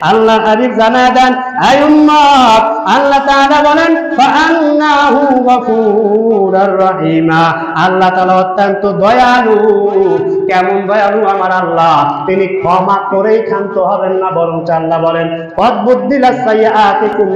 আল্লাহ হাবিব জানা দেন আল্লাহ তাআলা বলেন রহিমা। আল্লাহ তাআলা অত্যন্ত দয়ালু। কেমন দয়ালু আমার আল্লাহ? তিনি ক্ষমা করেই ক্ষান্ত হবেন না বরং আল্লাহ বলেন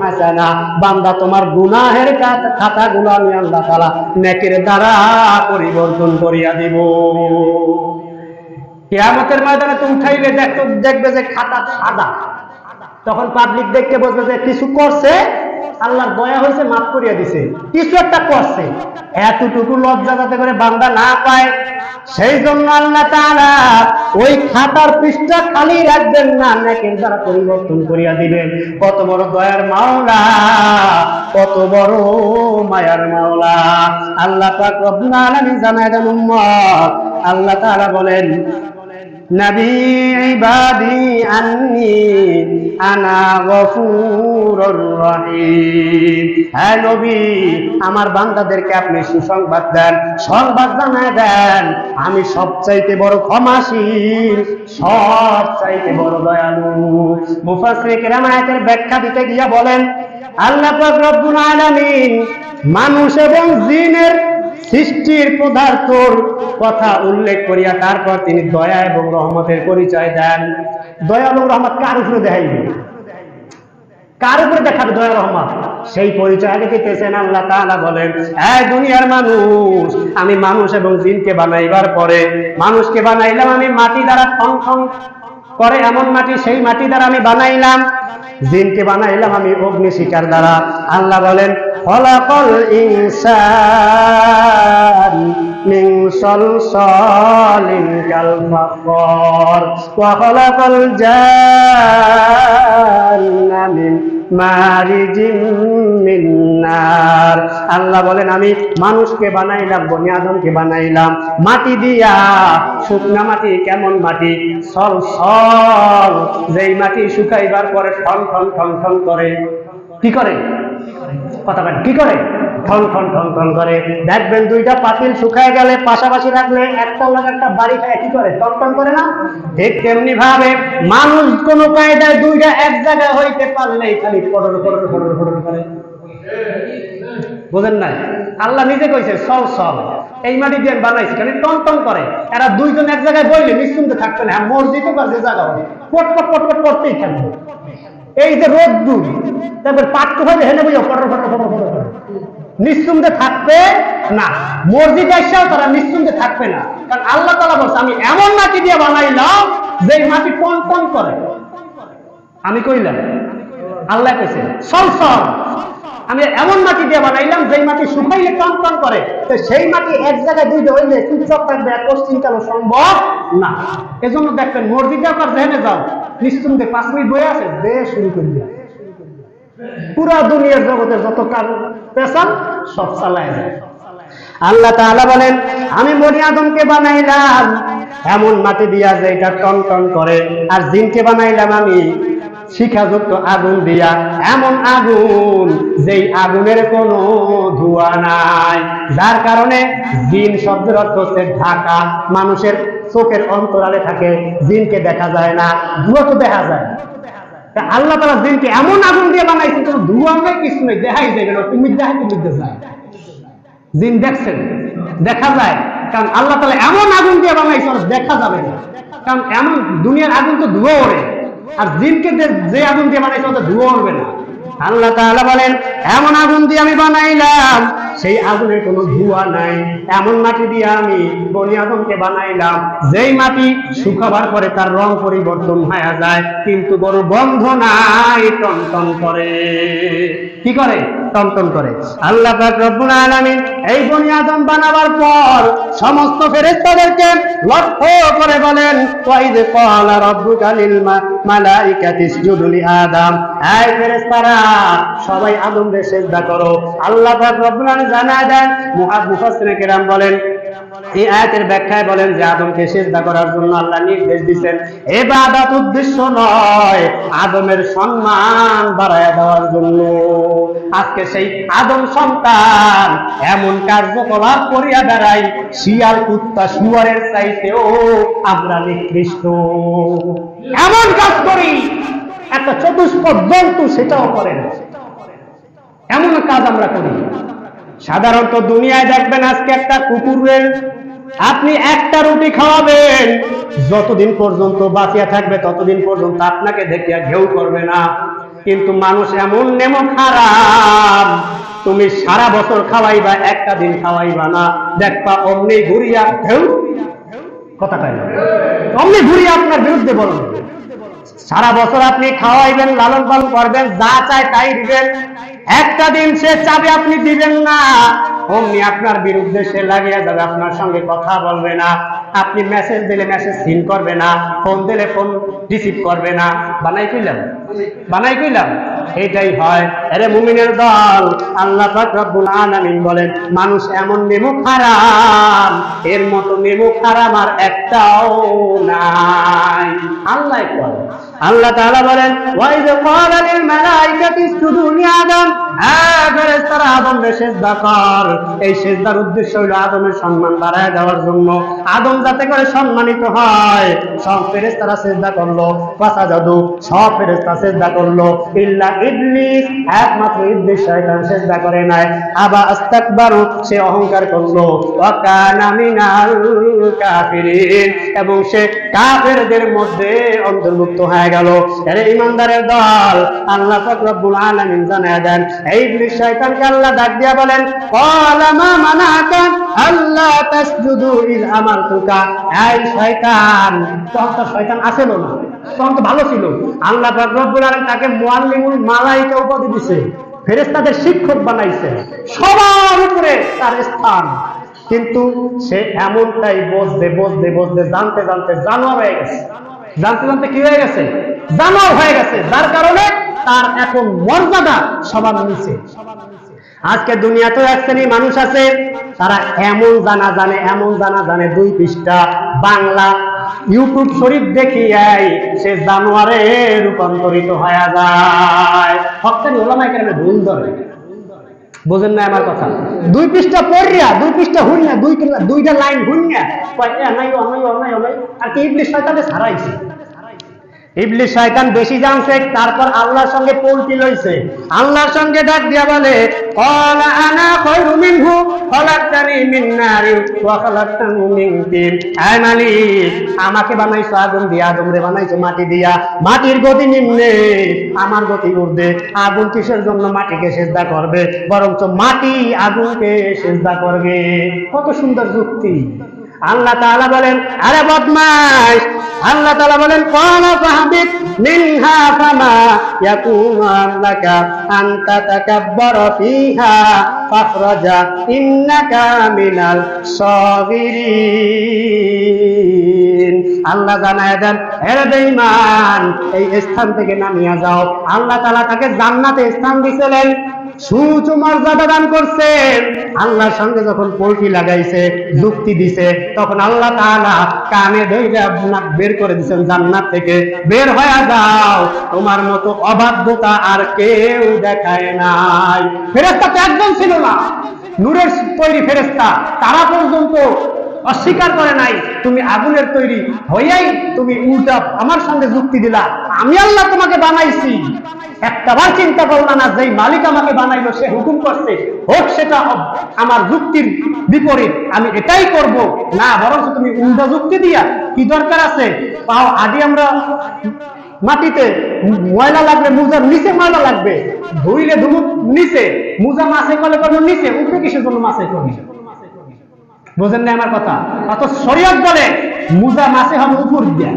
হাসানা। বান্দা, তোমার গুনাহের খাত- খাতাগুলো আমি আল্লাহ তাআলা নেকের দ্বারা পরিবর্তন করিয়া দিব। কেয়ামতের ময়দানে তুমি উঠাইলে দেখতো দেখবে যে খাতা সাদা। তখন পাবলিক দেখতে বলবে যে কিছু করছে, আল্লাহর দয়া হয়েছে, মাফ করিয়া দিছে। কিছু একটা করছে। এতটুকু লজ্জা যাতে করে বান্দা না পায়। সেই জন্য আল্লাহ তাআলা ওই খাতার পৃষ্ঠা খালি রাখবেন না, নেকের দ্বারা পরিবর্তন করিয়া দিবেন। কত বড় দয়ার মাওলা, কত বড় মায়ার মাওলা। আল্লাহ পাক রব্বুল আলামিন জানায় দেন, উম্মত। আল্লাহ তাআলা বলেন নবী ইবাদি আন্নি আনা গফুরুর নবী, আমার বান্দাদেরকে আপনি সুসংবাদ দেন, সংবাদ জানায় দেন। আমি সবচাইতে বড় ক্ষমাশীল, সবচাইতে বড় দয়ালু। মুফাসসির কেরাম আয়াতের ব্যাখ্যা দিতে গিয়া বলেন, আল্লাহ মানুষ এবং জিনের সৃষ্টির পদার্থর কথা উল্লেখ করিয়া তারপর তিনি দয়া এবং রহমতের পরিচয় দেন। দয়া এবং রহমত কার উপরে দেখাইবে? কার উপরে দেখাবে দয়া, রহমত? সেই পরিচয় দিতেছেন আল্লাহ তাআলা বলেন এই দুনিয়ার মানুষ, আমি মানুষ এবং জিনকে বানাইবার পরে, মানুষকে বানাইলাম আমি মাটি দ্বারা ঠং ঠং করে, এমন মাটি সেই মাটি দ্বারা আমি বানাইলাম। জিনকে বানাইলাম আমি অগ্নি শিকার দ্বারা। আল্লাহ বলেন খলাকল ইনসান মিন সলসলিন কাল ফাখর। ওয়া খলাকাল আল্লাহ বলেন, আমি মানুষকে বানাইলাম বনি আদমকে বানাইলাম। মাটি দিয়া, শুকনা মাটি, কেমন মাটি? সল সল যেই মাটি শুকাইবার পরে ঠন ঠন ঠন ঠন করে। কি করে? কথা কি করে? ঠন ঠন ঠন ঠন করে। দেখবেন দুইটা পাতিল শুকায় গেলে পাশাপাশি রাখলে একটা লোক একটা বাড়ি খায় কি করে? টন টন করে না? ঠিক তেমনি ভাবে মানুষ কোন কায়দায় দুইটা এক জায়গায় হইতে পারলেই খালি ফটর ফটর ফটর ফটর করে। বুঝেন না আল্লাহ নিজে কইছে সল সল। এই মাটি দিয়ে বানাইছে খালি টন টন করে। এরা দুইজন এক জায়গায় বইলে নিশ্চিন্তে থাকবে না হ্যাঁ, মসজিদও বা যে জায়গা হবে পট পট পট পট করতেই থাকবে। এই যে রোদ দূর তারপর পাট্য হবে হেনে বুঝো। নিশ্চিন্তে থাকবে না। মসজিদ এসেও তারা নিশ্চিন্তে থাকবে না। কারণ আল্লাহ তালা বলছে, আমি এমন মাটি দিয়ে বানাইলাম যে মাটি টন টন করে? আমি কইলাম, আল্লাহ কইছে সল সল আমি এমন মাটি দিয়ে বানাইলাম, যেই মাটি শুকাইলে টন টন করে? তো সেই মাটি এক জায়গায় দুইটা হইলে চুপচাপ থাকবে এক পশ্চিমকাল সম্ভব না। এজন্য দেখবেন মসজিদে আপনার জেনে যাও নিশ্চিন্তে পাঁচ মিনিট বয়ে আছে দে শুরু করে দিয়া। পুরা দুনিয়ার জগতের যত কার পেশান সব চালায় যায় আল্লাহ তাআলা বলেন, আমি বনি আদমকে বানাইলাম। এমন মাটি দিয়া যে এটা টন টন করে। আর জিনকে বানাইলাম আমি শিখাযুক্ত আগুন দিয়া। এমন আগুন যেই আগুনের কোনো ধোঁয়া নাই। যার কারণে জিন শব্দের অর্থ হচ্ছে ঢাকা। মানুষের চোখের অন্তরালে থাকে, জিনকে দেখা যায় না, ধুয়া তো দেখা যায়। আল্লাহ তালা জিনকে এমন আগুন দিয়ে বানাইছে, কোনো ধোঁয়া নেই কিছু নেই, দেখাই যায় না। তুমি দেখাই, তুমি যায় জিন দেখছেন? দেখা যায়। কারণ আল্লাহ তালা এমন আগুন দিয়ে বানাইছে দেখা যাবে না। কারণ এমন দুনিয়ার আগুন তো ধুয়ে ওড়ে। আর জিনকে যে- আগুন দিয়ে বানাইছে ওটা ধুয়ে ওড়বে না। আল্লাহ তাআলা বলেন, এমন আগুন দিয়ে আমি বানাইলাম, সেই আগুনের কোনো ধোঁয়া নাই। এমন মাটি দিয়ে আমি বনি আদমকে বানাইলাম, যেই মাটি শুকাবার পরে তার রং পরিবর্তন হয়ে যায়, কিন্তু বড় বন্ধ নাই টন টন করে। কি করে? টনটন করে। আল্লাহ পাক রব্বুল আলামিন এই বনি আদম বানাবার পর সমস্ত ফেরেশতাদেরকে লক্ষ্য করে বলেন, ওয়াইদ ক্বালা রাব্বুকা লিল মালাইকাতি ইসজুদু লি আদম। এই ফেরেশতারা সবাই আদমকে সিজদা করো। আল্লাহ জানায় দেন মুফাসসির কেরাম বলেন, এই আয়াতের ব্যাখ্যায় বলেন যে আদমকে সেজদা করার জন্য আল্লাহ নির্দেশ দিচ্ছেন এবাদত উদ্দেশ্য নয়, আদমের সম্মান বাড়ায় দেওয়ার জন্য। আজকে সেই আদম সন্তান এমন কার্যকলাপ করিয়া বেড়াই শিয়াল কুত্তা শুয়ারের চাইতেও আমরা নিকৃষ্ট। এমন কাজ করি একটা চতুষ্পদ জন্তু সেটাও করে না এমন কাজ আমরা করি। সাধারণত দুনিয়ায় দেখবেন আজকে একটা কুকুরের আপনি একটা রুটি খাওয়াবেন, যতদিন পর্যন্ত বাঁচিয়া থাকবে ততদিন পর্যন্ত আপনাকে দেখিয়া ঘেউ করবে না। কিন্তু মানুষ এমন নেমো খারাপ, তুমি সারা বছর খাওয়াইবা, একটা দিন খাওয়াইবা না। দেখবা অমনি ঘুরিয়া ঘেউ কথাটাই। অমনি ঘুরিয়া আপনার বিরুদ্ধে বলবে। সারা বছর আপনি খাওয়াইবেন, লালন পালন করবেন, যা চায় তাই দিবেন। একটা দিন সে চাবে আপনি দিবেন না। অমনি আপনার বিরুদ্ধে সে লাগিয়ে যাবে, আপনার সঙ্গে কথা বলবে না। আপনি মেসেজ দিলে মেসেজ সিন করবে না ফোন দিলে ফোন রিসিভ করবে না। বানাই কইলাম? বানাই কইলাম? এটাই হয়। আরে মুমিনের দল, আল্লাহ রব্বুল আলামিন বলেন, মানুষ এমন নেমু খারাপ, এর মতো নেমু খারাপ আর একটাও নাই। আল্লাহ করে আল্লাহ তাআলা বলেন ওয়াইদ ক্বালা লিল মালাইকাতি ইসজুদু লি হ্যাঁ সিজদা কর। এই উদ্দেশ্য হলো আদমের সম্মান বাড়ায় দেওয়ার জন্য। আদম যাতে করে সম্মানিত হয়, সব সিজদা করল। ফাসাজাদু সব ফেরেশতা সিজদা করল। ইল্লা একমাত্র শয়তান করে নাই। আবা সে অহংকার করল। কাফিরিন, এবং সে কাফেরদের মধ্যে অন্তর্ভুক্ত হয়ে গেল। আরে ইমানদারের দল আল্লাহ পাক আলামিন জানায় দেন এই ইবলিস শয়তানকে আল্লাহ ডাক দিয়া বলেন মানাকা আল্লাহ তাসজুদু আমারতুকা এই শয়তান, তখন তো শয়তান আসেল না, তখন তো ভালো ছিল। আল্লাহ রব্বুল আলামিন তাকে মুআল্লিমুল মালাইকা উপাধি দিছে, ফেরেশতাদের শিক্ষক বানাইছে, সবার উপরে তার স্থান। কিন্তু সে এমনটাই বসতে বসতে বসতে জানতে জানতে জানোয়ার হয়ে গেছে। জানতে জানতে কি হয়ে গেছে? জানোয়ার হয়ে গেছে। যার কারণে তার এখন মর্যাদা সবার নিচে আজকে দুনিয়াতেও এক শ্রেণির মানুষ আছে, তারা এমন জানা জানে, এমন জানা জানে। দুই পৃষ্ঠা, বাংলা, ইউটিউব শরীফ দেখিয়াই সে জানোয়ারে রূপান্তরিত হয়ে যায়। হকানি ওলামাই কেন ভুল ধরে। বোঝেন না আমার কথা। দুই পৃষ্ঠা পড়িয়া, দুই পৃষ্ঠা হুইনা দুই দুইটা লাইন এ, নাই নাই নাই আর কি ইংলিশ শয়তানে ছাড়াইছে ইবলিশ শয়তান বেশি জানছে তারপর আল্লাহর সঙ্গে পোল্টি লইছে। আল্লাহর সঙ্গে ডাক দিয়া বলে ক্বালা আনা খায়রু মিনহু, খালাকতানি মিন নারি, ওয়া খালাকতাহু মিন তিন। আয় মালিক, আমাকে বানাইছো আগুন দিয়া আদমরে বানাইছো মাটি দিয়া। মাটির গতি নিম্নে, আমার গতি ঊর্ধ্বে। আগুন কিসের জন্য মাটিকে সেজদা করবে? বরঞ্চ মাটি আগুনকে সেজদা করবে। কত সুন্দর যুক্তি। আল্লাহ তাআলা বলেন, আরে বদমাশ! আল্লাহ তাআলা বলেন কোন ফাহবিত মিনহা ফামা ইয়াকুনু লাকা আন তাতাকাব্বারা ফিহা ফাখরাজা ইন্নাকা মিনাল সাগিরিন। আল্লাহ জানায় দেন এর বেঈমান, এই স্থান থেকে নামিয়া যাও। আল্লাহ তাআলা তাকে জান্নাতে স্থান দিয়েছিলেন সুচ মর্যাদা দান করছেন আল্লাহর সঙ্গে যখন পোল্ট্রি লাগাইছে, যুক্তি দিছে, তখন আল্লাহ তাআলা কানে নাক বের করে দিছেন জান্নাত থেকে। বের হয়ে যাও, তোমার মতো অবাধ্যতা আর কেউ দেখায় নাই। ফেরেশতা তো একদম ছিল না। নূরের তৈরি ফেরেশতা, তারা পর্যন্ত অস্বীকার করে নাই, তুমি আগুনের তৈরি হইয়াই তুমি উল্টা আমার সঙ্গে যুক্তি দিলা। আমি আল্লাহ তোমাকে বানাইছি। একটাবার চিন্তা করলা না, যেই মালিক আমাকে বানাইলো, সে হুকুম করছে, হোক সেটা আমার যুক্তির বিপরীত, আমি এটাই করব। না বরং তুমি উল্টা যুক্তি দিয়া, কি দরকার আছে? পাও, আগে আমরা মাটিতে ময়লা লাগবে মুজার নিচে ময়লা লাগবে। ধুইলে ধুমুক, নিচে। মুজা মাছে কলে করব নিচে উপরে কিসের জন্য মাছে করবি বোঝেন না আমার কথা? অত শরীয়ত বলে মুজা মাসে হবে উপর দিয়া।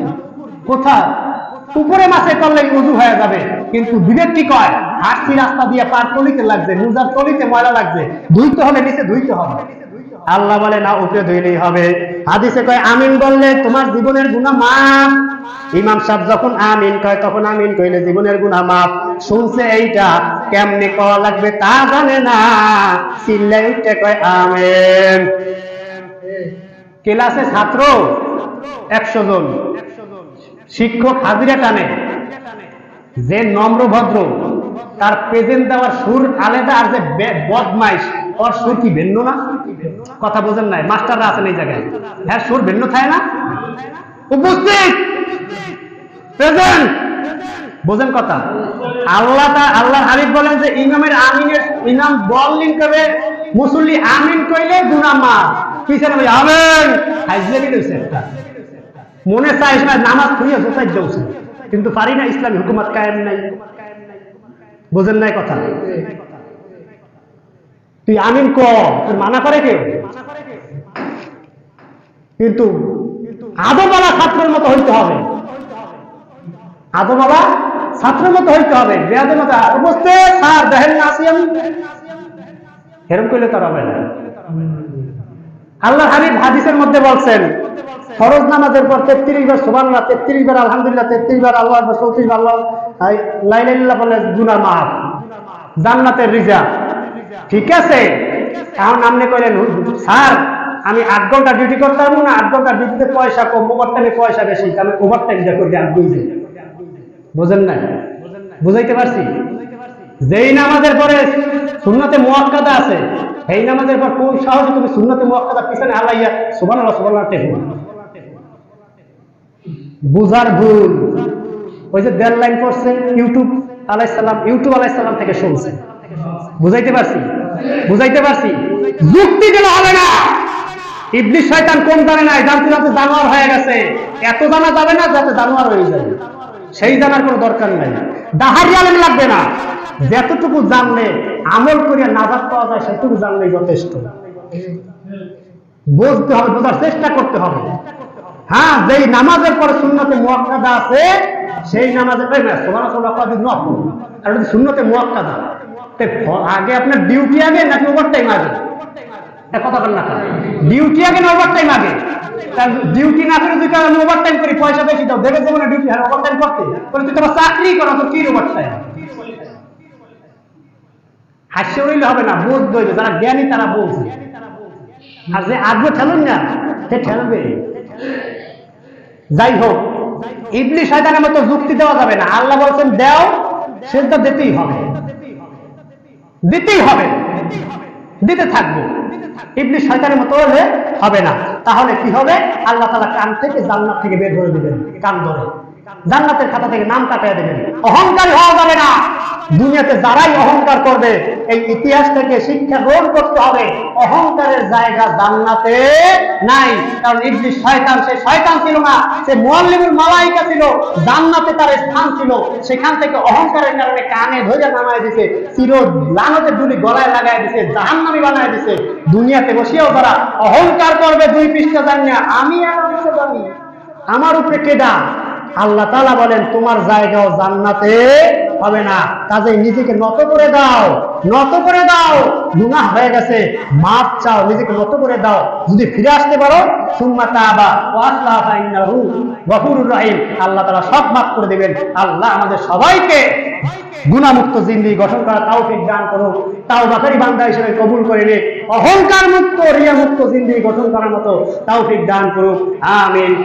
কোথায়? উপরে মাসে করলে উজু হয়ে যাবে। কিন্তু বিবেক কি কয়? হাঁটছি রাস্তা দিয়ে পার তলিতে লাগছে, মুজার তলিতে ময়লা লাগছে। ধুইতে হলে নিচে ধুইতে হবে। আল্লাহ বলে, না, উপরে ধুইলেই হবে। হাদিসে কয়, আমিন বললে তোমার জীবনের গুণা মাফ। ইমাম সাহেব যখন আমিন কয়, তখন আমিন কইলে জীবনের গুণা মাফ। শুনছে এইটা, কেমনে কওয়া লাগবে তা জানে না। চিল্লাই উঠতে কয়, আমেন। ক্লাসে ছাত্র একশো জন। শিক্ষক হাজিরা টানে। যে নম্র ভদ্র, তার প্রেজেন্ট দেওয়ার সুর আলাদা আর যে বদমাইশ, ওর সুর কি ভিন্ন না? কথা বোঝেন নাই, মাস্টাররা আছেন এই জায়গায়। হ্যাঁ সুর ভিন্ন থাকে না? উপস্থিত! প্রেজেন্ট বোঝেন কথা। আল্লাহ আল্লাহ হাবিব বলেন যে, ইমামের আমিনের, ইমাম বললিন কবে মুসল্লি আমিন কইলে গুনাহ মাফ। পিছনে বলে? আমিন। হাইজলেমি লইছে একটা মনে চাই নামাজ খুঁড়িয়ে জোসাই যাচ্ছে কিন্তু পারি না, ইসলামী হুকুমত কায়েম নাই। বোঝেন নাই কথা? তুই আমিন ক, তোর মানা করে কেউ কিন্তু আদমালা ছাত্রের মতো হইতে হবে। আদমালা ছাত্রের মতো হইতে হবে। বেয়াদের মতো স্যার দেখেন না আসি আমি এরকম করলে তার হবে না। আল্লাহ হাবিব হাদিসের মধ্যে বলছেন, ফরজ নামাজের পর তেত্রিশ বার সুবহানাল্লাহ, তেত্রিশ বার আলহামদুলিল্লাহ, তেত্রিশ বার আল্লাহ চৌত্রিশ বার আল্লাহ বলে গুনাহ মাফ, জান্নাতের রিজা। ঠিক আছে? এখন আপনি কইলেন স্যার, আমি আট ঘণ্টা ডিউটি করতে পারব না, আট ঘণ্টা ডিউটিতে পয়সা কম ওভার টাইমে পয়সা বেশি আমি ওভার টাইম যা করি আর বুঝি বুঝেন না বুঝাইতে পারছি? যেই নামাজের পরে সুন্নতে মুয়াক্কাদা আছে। এই নামাজের পর কোন সাহসে তুমি সুন্নতে মুয়াক্কাদা পিছনে হালাইয়া সুবহানাল্লাহ সুবহানাল্লাহ টেকো বুঝার ভুল। ওই যে দেড় লাইন করছে ইউটিউব আলাইসাল্লাম ইউটিউব আলাইসাল্লাম থেকে শুনছে। বুঝাইতে পারছি? বুঝাইতে পারছি? যুক্তি দিলে হবে না। ইবলিশ শয়তান কোন জানে নাই, জানতে জানতে জানোয়ার হয়ে গেছে। এত জানা যাবে না যাতে জানোয়ার হয়ে যায়। সেই জানার কোনো দরকার নাই। দাহারি আলেম লাগবে না। যতটুকু জানলে আমল করে নাজাত পাওয়া যায়, সেটুকু জানলে যথেষ্ট। বুঝতে হবে, বোঝার চেষ্টা করতে হবে। হ্যাঁ যেই নামাজের পরে শূন্যতে মুয়াক্কাদা আছে, সেই না নফল আর যদি শূন্যতে মুয়াক্কাদা আগে আপনার ডিউটি আগে নাকি ওভার টাইম আগে কথা বল না ডিউটি আগে না ওভার টাইম আগে ডিউটি না করে তুই ওভার টাইম করি, পয়সা বেশি দাও দেখে যেমন ডিউটি হ্যাঁ ওভার টাইম করতে। তুই তোমার চাকরি করো তো কি ওভার টাইম হাস্য উড়িলে হবে না বোধ দইবে যারা জ্ঞানী তারা বলছে আর যে আগ্রহ ঠেলুন না, সে ঠেলবে। যাই হোক, ইবলি শয়তানের মতো যুক্তি দেওয়া যাবে না। আল্লাহ বলছেন, দেও সেটা দিতেই হবে। দিতেই হবে। দিতে থাকব। ইবলি শয়তানের মতো হলে হবে না। তাহলে কি হবে? আল্লাহ তালা কান থেকে জান্নাত থেকে বের করে দিবেন, কান ধরে। জান্নাতের খাতা থেকে নাম কাটিয়ে দেবেন। অহংকারী হওয়া যাবে না। দুনিয়াতে যারাই অহংকার করবে, এই ইতিহাস থেকে শিক্ষা গ্রহণ করতে হবে। অহংকারের জায়গা জান্নাতে নাই। কারণ ইবলিস শয়তান, সে শয়তান ছিল না, সে মুআল্লিমুল মালাইকা ছিল। জান্নাতে তার স্থান ছিল। সেখান থেকে অহংকারের কারণে কানে ধরে নামায় দিছে, চির লানতের দুলি গলায় লাগায় দিছে, জাহান্নামি বানায় দিছে। দুনিয়াতে বসিয়াও তারা অহংকার করবে, দুই পৃষ্ঠা জানিয়া আমি আর জানি আমার উপরে কেডা আল্লাহ তালা বলেন, তোমার জায়গাও জান্নাতে হবে না। কাজে নিজেকে নত করে দাও, নত করে দাও। গুনাহ হয়ে গেছে মাপ চাও, নিজেকে নত করে দাও। যদি ফিরে আসতে পারো আল্লাহ তাআলা সব মাফ করে দিবেন। আল্লাহ আমাদের সবাইকে গুণামুক্ত জিন্দি গঠন করা তৌফিক দান করুক। তাও বাকারি বান্দা হিসেবে কবুল করে নে অহংকার মুক্ত রিয়া মুক্ত জিন্দি গঠন করার মতো তৌফিক দান করুক। আমিন।